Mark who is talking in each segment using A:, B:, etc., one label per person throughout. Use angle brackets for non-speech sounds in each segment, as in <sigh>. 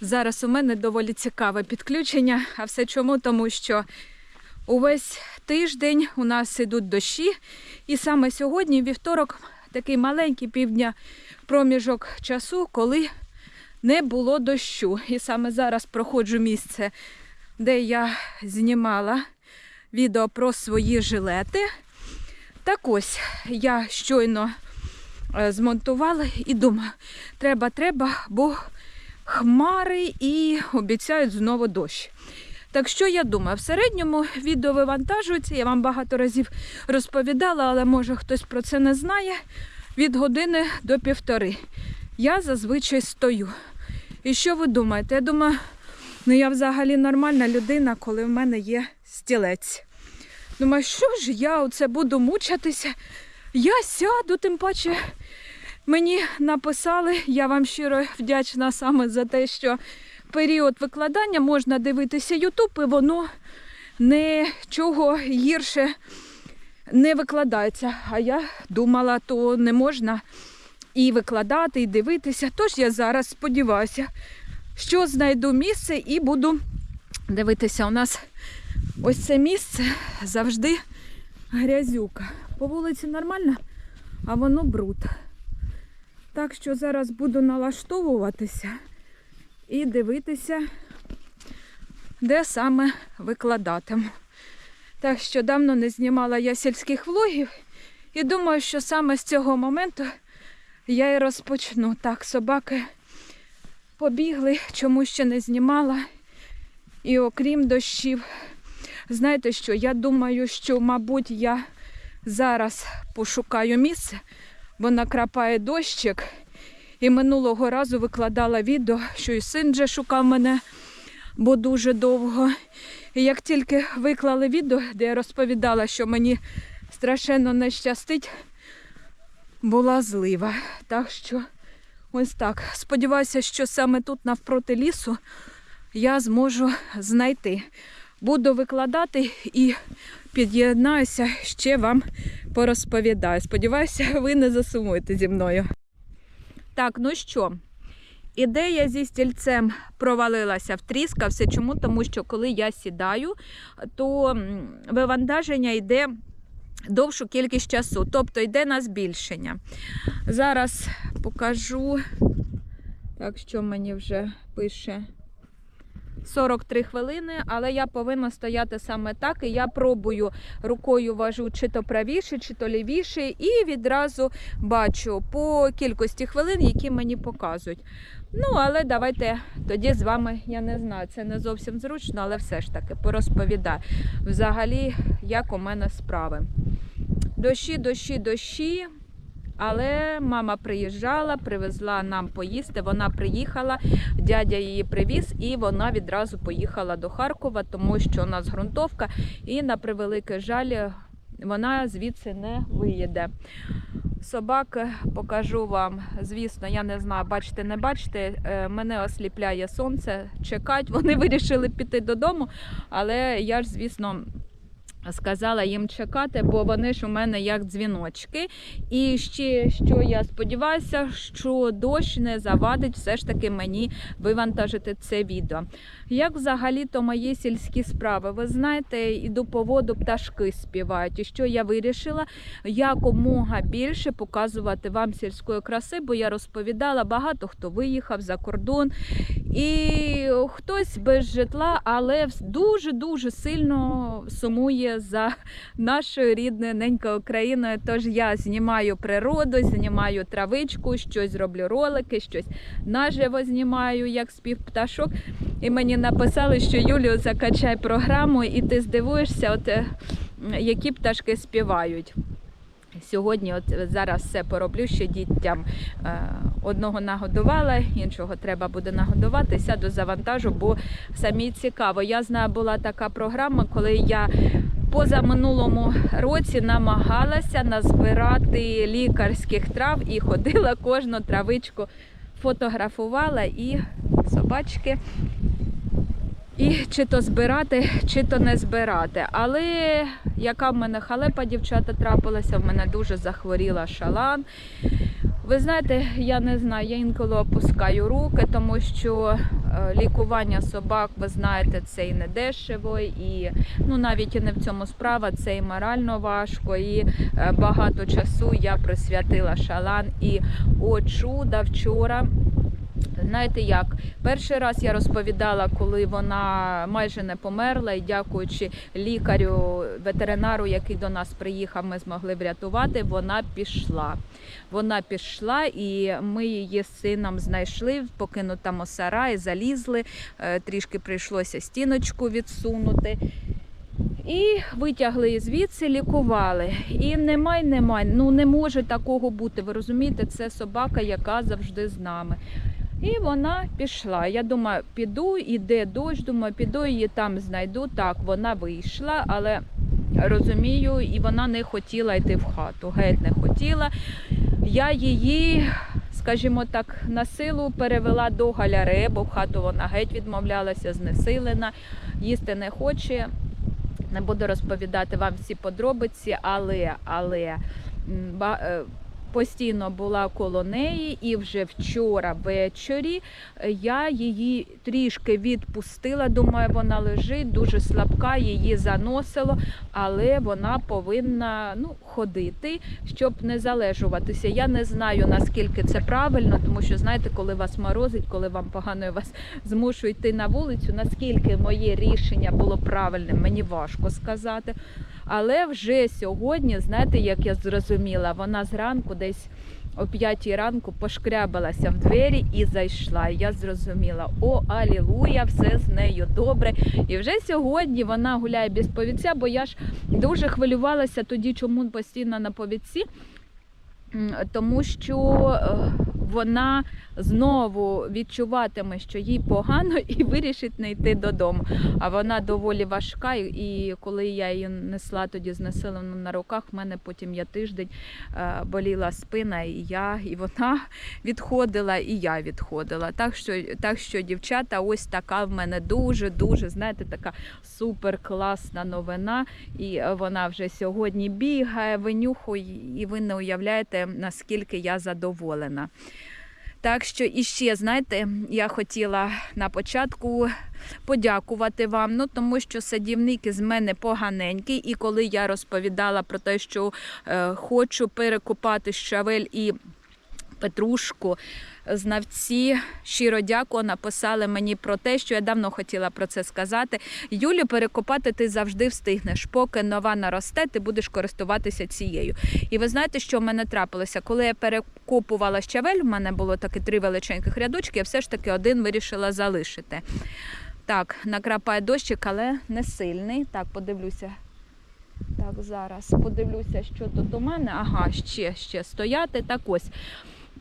A: Зараз у мене доволі цікаве підключення. А все чому? Тому що увесь тиждень у нас ідуть дощі. І саме сьогодні, вівторок, такий маленький півдня проміжок часу, коли не було дощу. І саме зараз проходжу місце, де я знімала відео про свої жилети. Так ось я щойно е, змонтувала і думаю, треба, треба, бо хмари і обіцяють знову дощ. Так що я думаю, в середньому відео вивантажується, я вам багато разів розповідала, але може хтось про це не знає. Від години до півтори. Я зазвичай стою. І що ви думаєте? Я думаю, ну я взагалі нормальна людина, коли в мене є стілець. Думаю, що ж я оце буду мучатися? Я сяду, тим паче мені написали, я вам щиро вдячна саме за те, що період викладання можна дивитися Ютуб, і воно нічого гірше не викладається. А я думала, то не можна і викладати, і дивитися. Tож я зараз сподіваюся, що знайду місце і буду дивитися. У нас ось це місце завжди грязюка. По вулиці нормально, а воно бруд. Так що зараз буду налаштовуватися і дивитися, де саме викладатиму. Так що давно не знімала я сільських влогів і думаю, що саме з цього моменту я і розпочну. Так, собаки побігли, чому ще не знімала. І окрім дощів, знаєте що, я думаю, що, мабуть, я зараз пошукаю місце, бо накрапає дощик. І минулого разу викладала відео, що і син вже шукав мене, бо дуже довго. І як тільки виклали відео, де я розповідала, що мені страшенно не щастить, була злива. Так що ось так. Сподіваюся, що саме тут навпроти лісу я зможу знайти. Буду викладати і під'єднаюся, ще вам порозповідаю. Сподіваюся, ви не засумуєте зі мною. Так, ну що, ідея зі стільцем провалилася, втріскався. Чому? Тому що коли я сідаю, то вивантаження йде довшу кількість часу, тобто йде на збільшення. Зараз покажу, так що мені вже пише. 43 хвилини, але я повинна стояти саме так. І я пробую рукою важу чи то правіше, чи то лівіше, і відразу бачу по кількості хвилин, які мені показують. Ну, але давайте тоді з вами, я не знаю, це не зовсім зручно, але все ж таки порозповідаю. Взагалі, як у мене справи. Дощі, дощі, дощі. Але мама приїжджала, привезла нам поїсти. Вона приїхала, дядя її привіз, і вона відразу поїхала до Харкова, тому що у нас ґрунтовка, і на превеликий жаль, вона звідси не виїде. Собак покажу вам. Звісно, я не знаю, бачите, не бачите. е, Мене осліпляє сонце, чекать. <laughs> Вони вирішили піти додому, але я ж, звісно. Сказала їм чекати, бо вони ж у мене як дзвіночки. І ще що я сподіваюся, що дощ не завадить все ж таки мені вивантажити це відео. Як взагалі-то мої сільські справи? Ви знаєте, іду по воду, пташки співають. І що я вирішила якомога більше показувати вам сільської краси, бо я розповідала, багато хто виїхав за кордон, і хтось без житла, але дуже-дуже сильно сумує за нашою рідною ненькою Україною. Тож я знімаю природу, знімаю травичку, щось роблю ролики, щось наживо знімаю, як спів пташок. І мені написали, що Юлію закачай програму, і ти здивуєшся, от е, які пташки співають. Сьогодні, от зараз все пороблю, ще дітям е, одного нагодувала, іншого треба буде нагодувати. Сяду завантажу, бо самі цікаво. Я знаю, була така програма, коли я поза минулому році намагалася назбирати лікарських трав і ходила кожну травичку, фотографувала і собачки. І чи то збирати, чи то не збирати. Але яка в мене халепа, дівчата, трапилася, в мене дуже захворіла шалан. Ви знаєте, я не знаю, я інколи опускаю руки, тому що лікування собак, ви знаєте, це і не дешево, і ну навіть і не в цьому справа, це і морально важко. І е, багато часу я присвятила шалан. І о чуда вчора. Знаєте як? Перший раз я розповідала, коли вона майже не померла, і дякуючи лікарю, ветеринару, який до нас приїхав, ми змогли врятувати. Вона пішла. Вона пішла, і ми її з сином знайшли в покинутому сараї, залізли. е, Трішки прийшлося стіночку відсунути. І витягли звідси, лікували. І немає, немає. Ну не може такого бути. Ви розумієте, це собака, яка завжди з нами. І вона пішла. Я думаю, піду, іде дощ, думаю, піду її там знайду. Так, вона вийшла, але розумію, і вона не хотіла йти в хату. Геть не хотіла. Я її, скажімо так, на силу перевела до галяри, бо в хату вона геть відмовлялася, знесилена, їсти не хоче. Не буду розповідати вам всі подробиці, але, але е, постійно була коло неї, і вже вчора ввечері е, я її трішки відпустила. Думаю, вона лежить дуже слабка, її заносило, але вона повинна ну, ходити, щоб не залежуватися. Я не знаю наскільки це правильно, тому що знаєте, коли вас морозить, коли вам погано вас <laughs> змушують йти на вулицю, наскільки моє рішення було правильним, мені важко сказати. Але вже сьогодні, знаєте, як я зрозуміла, вона зранку десь о п'ятій ранку пошкрябалася в двері і зайшла. Я зрозуміла, о, алілуя, все з нею добре. І вже сьогодні вона гуляє без повідця, бо я ж дуже хвилювалася тоді, чому постійно на повідці. Тому що е, вона знову відчуватиме, що їй погано, і вирішить не йти додому. А вона доволі важка, і- коли я її несла тоді знесилено на руках, в мене потім я тиждень е, боліла спина, і я, і вона <laughs> відходила, і я відходила. Так що, так що, дівчата, ось така в мене дуже, дуже, знаєте, така супер класна новина. І е, вона вже сьогодні бігає, винюхує, і ви не уявляєте, наскільки я задоволена. Так що іще, знаєте, я хотіла на початку подякувати вам, ну тому що садівник із мене поганенький, і коли я розповідала про те, що е, хочу перекопати щавель і петрушку, знавці щиро дякую, написали мені про те, що я давно хотіла про це сказати. Юлю, перекопати ти завжди встигнеш. Поки нова наросте, ти будеш користуватися цією. І ви знаєте, що в мене трапилося? Коли я перекопувала щавель, в мене було таки три величеньких рядочки, я все ж таки один вирішила залишити. Так, накрапає дощик, але не сильний. Так, подивлюся. Так, зараз подивлюся, що тут у мене. Ага, ще, ще стояти. Так ось.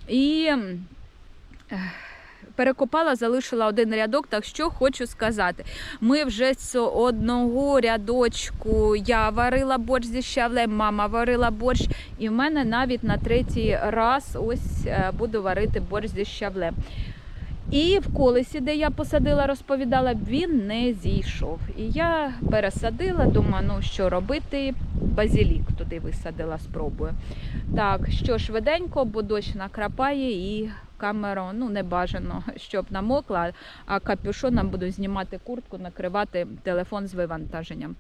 A: І перекопала, залишила один рядок, так що хочу сказати. Ми вже з одного рядочку я варила борщ зі щавлем, мама варила борщ, і в мене навіть на третій раз ось е, буду варити борщ зі щавлем. І в колесі, де я посадила, розповідала, він не зійшов. І я пересадила, думаю, ну що робити, базілік туди висадила, спробую. Так, що швиденько, бо дощ накрапає і камера ну, не бажано, <laughs> щоб намокла, а капюшоном буду знімати куртку, накривати телефон з вивантаженням.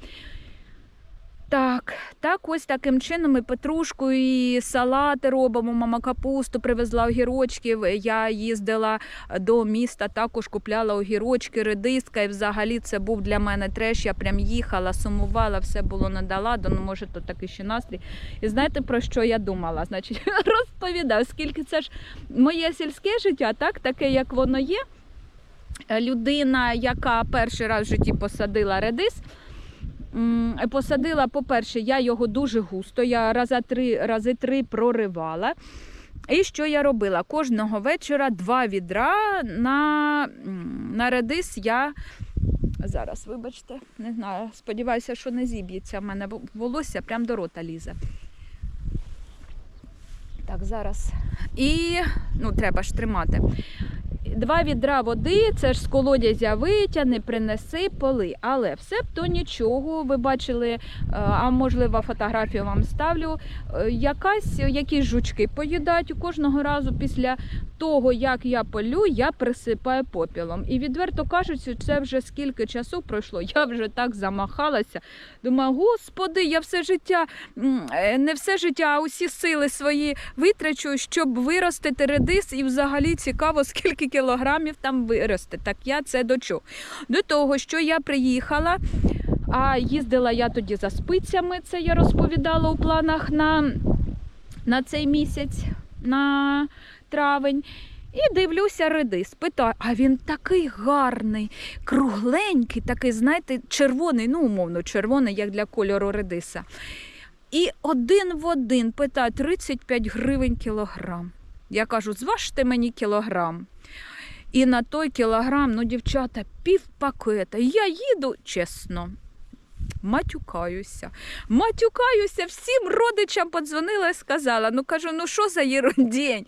A: Так, так, ось таким чином і петрушку, і салати робимо. Мама капусту привезла огірочків. Я їздила до міста, також купляла огірочки, редиска. І взагалі це був для мене треш. Я прям їхала, сумувала, все було надаладно. Ну, може, то такий ще настрій. І знаєте, про що я думала? Значить, <laughs> розповідаю, скільки це ж моє сільське життя, так, таке, як воно є. Людина, яка перший раз в житті посадила редис. Посадила, по-перше, я його дуже густо, я рази три, рази три проривала. І що я робила? Кожного вечора два відра на, на редис я. Зараз, вибачте, не знаю, сподіваюся, що не зіб'ється. в мене волосся прям до рота лізе. Так, зараз. І ну, треба ж тримати. Два відра води, це ж з колодязя витягни, принеси, поли. Але все б то нічого. Ви бачили, е, а можливо, фотографію вам ставлю. е, Якась, якісь жучки поїдають у кожного разу після того, як я полю, я присипаю попілом. І відверто кажучи, це вже скільки часу пройшло. Я вже так замахалася. Думаю, господи, я все життя, е, не все життя, а усі сили свої витрачу, щоб виростити редис, і взагалі цікаво, скільки кілограмів там виросте. Так я це до? До того, що я приїхала. А їздила я тоді за спицями, це я розповідала у планах на, на цей місяць, на травень. І дивлюся редис. Питаю, а він такий гарний, кругленький, такий, знаєте, червоний, ну, умовно, червоний, як для кольору редиса. І один в один питаю 35 гривень кілограм. Я кажу, зважте мені кілограм. І на той кілограм, ну, дівчата, пів пакета. Я їду, чесно, матюкаюся. Матюкаюся, всім родичам подзвонила і сказала: ну кажу, ну що за єрундень?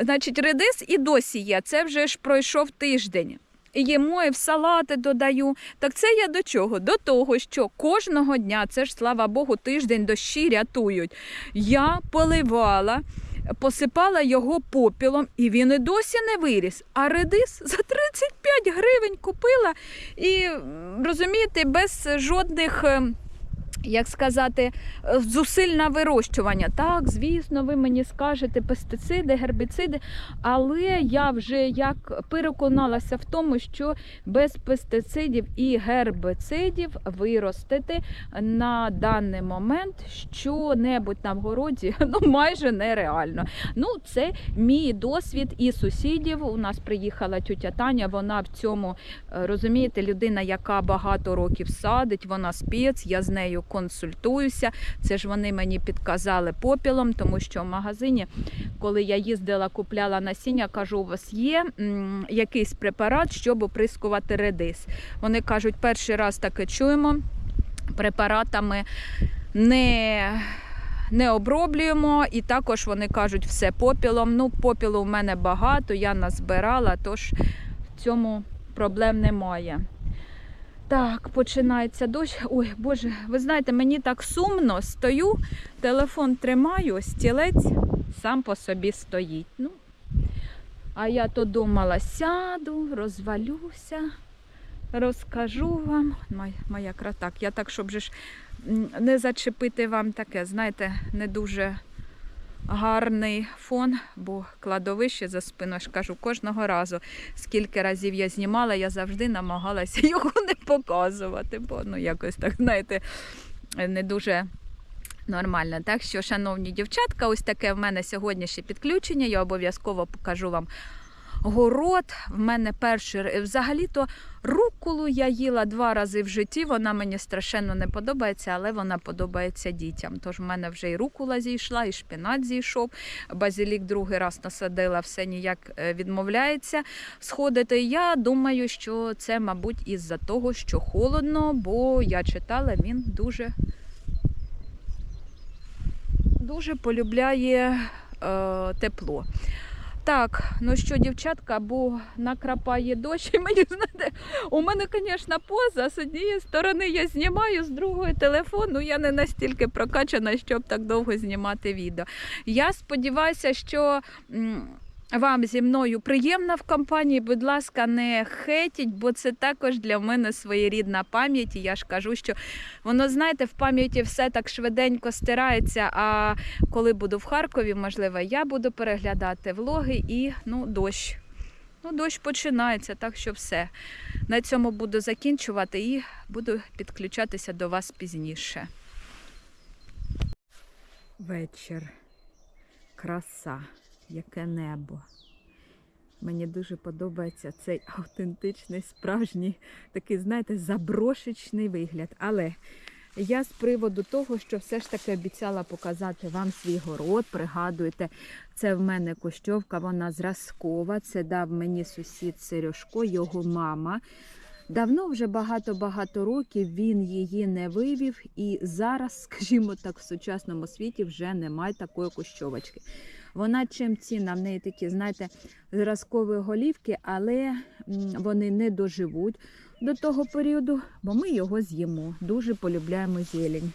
A: Значить, редис і досі є. Це вже ж пройшов тиждень. І Їмо і в салати додаю. Так це я до чого? До того, що кожного дня, це ж слава Богу, тиждень дощі рятують. Я поливала, посипала його попілом, і він і досі не виріс. А редис за 35 гривень купила і розумієте, без жодних. Як сказати, е, зусиль на вирощування. Так, звісно, ви мені скажете пестициди, гербіциди, але я вже як переконалася в тому, що без пестицидів і гербицидів виростити на даний момент що-небудь на вгороді <laughs> ну, майже нереально. Ну, це мій досвід і сусідів. У нас приїхала тютя Таня, вона в цьому Е, Розумієте, людина, яка багато років садить, вона спец, я з нею консультуюся. Це ж вони мені підказали попілом, тому що в магазині, коли я їздила, купляла насіння, кажу, у вас є якийсь препарат, щоб оприскувати редис. Вони кажуть, перший раз таке чуємо. Препаратами не не оброблюємо, і також вони кажуть, все попілом. Ну, попілу в мене багато, я назбирала, тож в цьому проблем немає. Так, починається дощ. Ой, Боже, ви знаєте, мені так сумно, стою, телефон тримаю, стілець сам по собі стоїть. Ну, а я то думала, сяду, розвалюся, розкажу вам. Моя, моя кра- так, я так, щоб ж не зачепити вам таке, знаєте, не дуже гарний фон, бо кладовище за спиною, ж кажу, кожного разу, скільки разів я знімала, я завжди намагалася <laughs> його не показувати, бо ну якось так, знаєте, не дуже. Нормально, так що, шановні дівчатка, ось таке в мене сьогоднішнє підключення. Я обов'язково покажу вам город. В мене перший взагалі-то руколу я їла два рази в житті. Вона мені страшенно не подобається, але вона подобається дітям. Тож в мене вже і рукола зійшла, і шпінат зійшов. Базилік другий раз насадила, все ніяк е, відмовляється сходити. Я думаю, що це, мабуть, із-за того, що холодно, бо я читала, він дуже. Дуже полюбляє е, тепло. Так, ну що, дівчатка, бо накрапає дощ, і мені знаєте, у мене, звісно, поза. З однієї сторони я знімаю, з другої телефон. Ну я не настільки прокачана, щоб так довго знімати відео. Я сподіваюся, що. Вам зі мною приємно в компанії, будь ласка, не хейтіть, бо це також для мене своєрідна пам'ять. І я ж кажу, що воно, знаєте, в пам'яті все так швиденько стирається. А коли буду в Харкові, можливо, я буду переглядати влоги і ну, дощ. Ну, дощ починається, так що все. На цьому буду закінчувати і буду підключатися до вас пізніше. Вечір. Краса, яке небо. Мені дуже подобається цей автентичний, справжній, такий, знаєте, заброшечний вигляд. Але я з приводу того, що все ж таки обіцяла показати вам свій город. Пригадуєте, це в мене кущовка, вона зразкова. Це дав мені сусід Сережко, його мама. Давно вже багато-багато років він її не вивів, і зараз, скажімо так, в сучасному світі вже немає такої кущовочки. Вона чим цінна, в неї такі, знаєте, зразкові голівки, але вони не доживуть до того періоду, бо ми його з'їмо. Дуже полюбляємо зелень.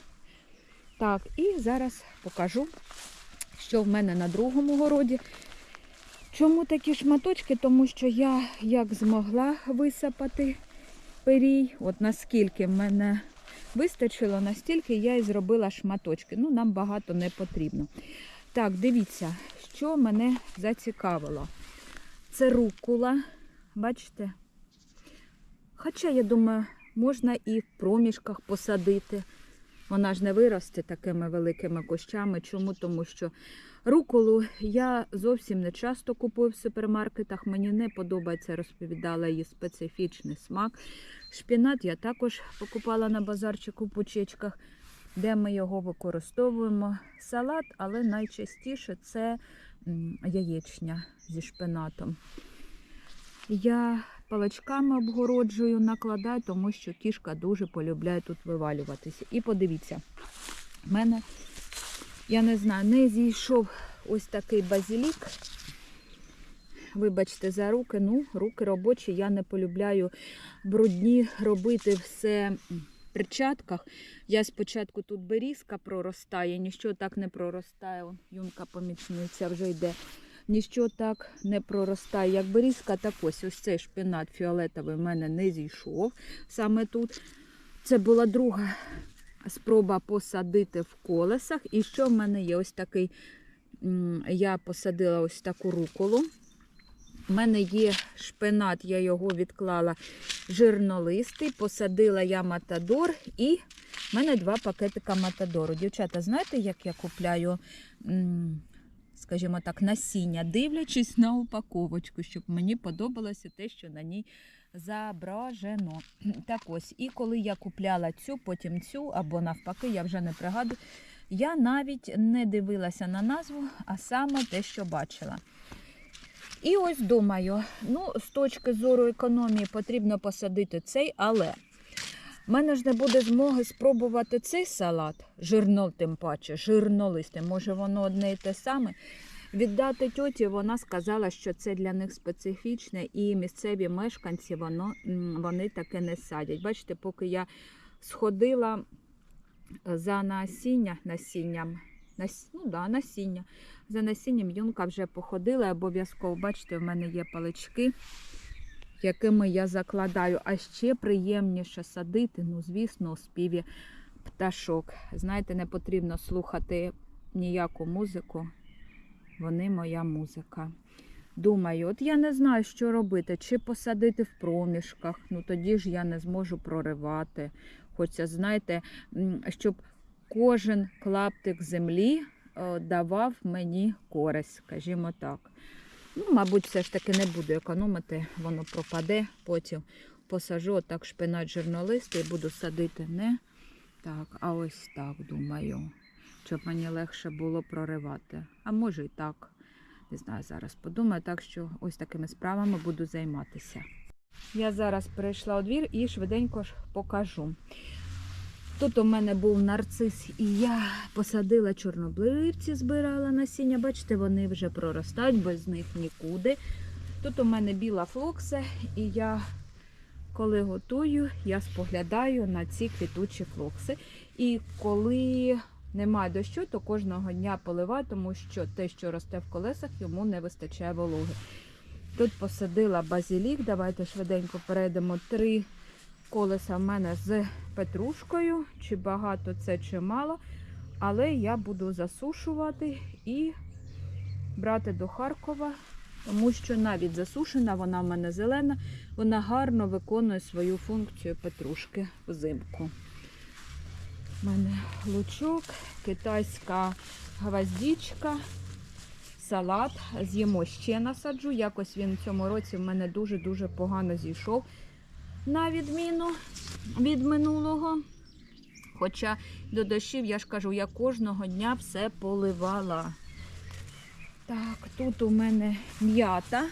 A: Так, і зараз покажу, що в мене на другому городі. Чому такі шматочки? Тому що я як змогла висапати пирій, от наскільки в мене вистачило, настільки я і зробила шматочки. Ну, нам багато не потрібно. Так, дивіться, що мене зацікавило. Це рукула, бачите? Хоча, я думаю, можна і в проміжках посадити. Вона ж не виросте такими великими кущами. Чому? Тому що руколу я зовсім не часто купую в супермаркетах. Мені не подобається, розповідала її специфічний смак. Шпінат я також покупала на базарчику в пучечках, де ми його використовуємо. Салат, але найчастіше це яєчня зі шпинатом. Я паличками обгороджую, накладаю, тому що кішка дуже полюбляє тут вивалюватися. І подивіться, в мене, я не знаю, не зійшов ось такий базилік. Вибачте за руки, ну, руки робочі, я не полюбляю брудні робити все перчатках. Я спочатку тут берізка проростає, ніщо так не проростає. Он, юнка помічниця вже йде. Ніщо так не проростає, як берізка, так ось ось цей шпинат фіолетовий в мене не зійшов саме тут. Це була друга спроба посадити в колесах. І що в мене є ось такий, я посадила ось таку руколу. У мене є шпинат, я його відклала жирнолистий, посадила я матадор і в мене два пакетика матадору. Дівчата, знаєте, як я купляю, скажімо так, насіння, дивлячись на упаковочку, щоб мені подобалося те, що на ній зображено. Так ось, і коли я купляла цю, потім цю, або навпаки, я вже не пригадую, я навіть не дивилася на назву, а саме те, що бачила. І ось думаю, ну, з точки зору економії потрібно посадити цей, але в мене ж не буде змоги спробувати цей салат, жирно, тим паче, жирнолистий. Може, воно одне і те саме. Віддати тьоті, вона сказала, що це для них специфічне, і місцеві мешканці воно, вони таке не садять. Бачите, поки я сходила за насіння, насінням, нас, ну да, насіння. За насінням юнка вже походила, обов'язково, бачите, в мене є палички, якими я закладаю. А ще приємніше садити, ну, звісно, у співі пташок. Знаєте, не потрібно слухати ніяку музику. Вони моя музика. Думаю, от я не знаю, що робити, чи посадити в проміжках, ну тоді ж я не зможу проривати. Хочеться, знаєте, щоб кожен клаптик землі давав мені користь, скажімо так. Ну, мабуть, все ж таки не буду економити, воно пропаде. Потім посажу отак шпинат жирнолистий, буду садити не так, а ось так, думаю, щоб мені легше було проривати. А може і так. Не знаю, зараз подумаю, так що ось такими справами буду займатися. Я зараз перейшла у двір і швиденько ж покажу. Тут у мене був нарцис, і я посадила чорнобливці, збирала насіння. Бачите, вони вже проростають, без них нікуди. Тут у мене біла флокса, і я, коли готую, я споглядаю на ці квітучі флокси. І коли немає дощу, то кожного дня поливаю, тому що те, що росте в колесах, йому не вистачає вологи. Тут посадила базилік. Давайте швиденько перейдемо три колеса в мене з петрушкою. Чи багато це, чи мало. Але я буду засушувати і брати до Харкова, тому що навіть засушена, вона в мене зелена, вона гарно виконує свою функцію петрушки взимку. У мене лучок, китайська гвоздічка, салат. З'їмо ще насаджу. Якось він в цьому році в мене дуже-дуже погано зійшов. На відміну від минулого. Хоча до дощів, я ж кажу, я кожного дня все поливала. Так, тут у мене м'ята.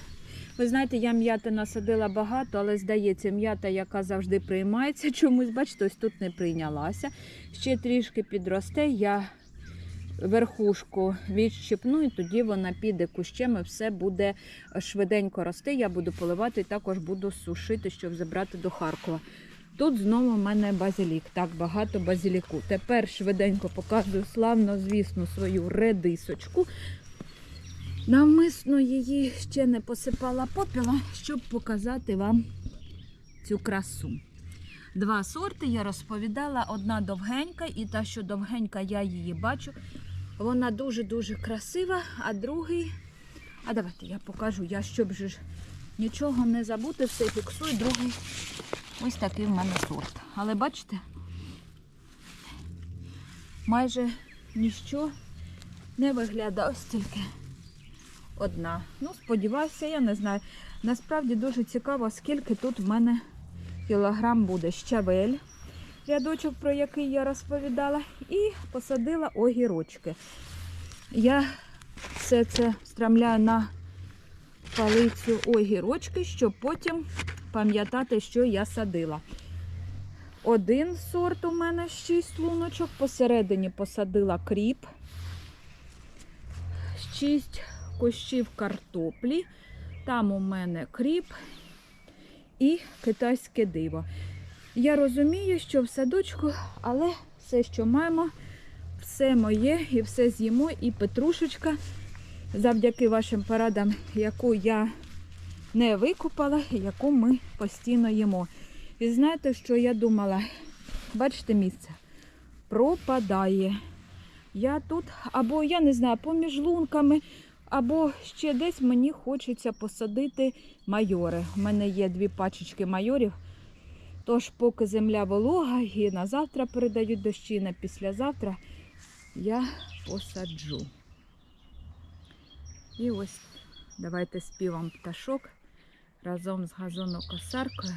A: Ви знаєте, я м'яти насадила багато, але здається, м'ята, яка завжди приймається, чомусь, бачите, ось тут не прийнялася. Ще трішки підросте, я верхушку відщипну, і тоді вона піде кущем і все буде швиденько рости. Я буду поливати і також буду сушити, щоб забрати до Харкова. Тут знову в мене базилік. Так, багато базиліку. Тепер швиденько показую славно, звісно, свою редисочку. Навмисно її ще не посипала попіла, щоб показати вам цю красу. Два сорти я розповідала. Одна довгенька, і та, що довгенька, я її бачу. Вона дуже-дуже красива, а другий. А давайте я покажу, я щоб же нічого не забути, все фіксую. Другий ось такий в мене сорт. Але бачите, майже ніщо не виглядає ось тільки одна. Ну, сподіваюся, я не знаю. Насправді дуже цікаво, скільки тут в мене кілограм буде щавель, рядочок, про який я розповідала, і посадила огірочки. Я все це страмляю на палицю огірочки, щоб потім пам'ятати, що я садила. Один сорт у мене 6 луночок, посередині посадила кріп, 6 кущів картоплі. Там у мене кріп і китайське диво. Я розумію, що в садочку, але все, що маємо, все моє і все з'їмо. І петрушечка, завдяки вашим порадам, яку я не викупала, яку ми постійно їмо. І знаєте, що я думала? Бачите місце? Пропадає. Я тут, або я не знаю, поміж лунками, або ще десь мені хочеться посадити майори. У мене є дві пачечки майорів. Тож, поки земля волога і на завтра передають дощі, на післязавтра я посаджу. І ось давайте співам пташок разом з газонокосаркою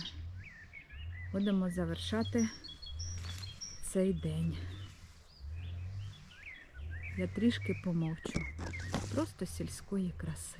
A: будемо завершати цей день. Я трішки помовчу. Просто сільської краси.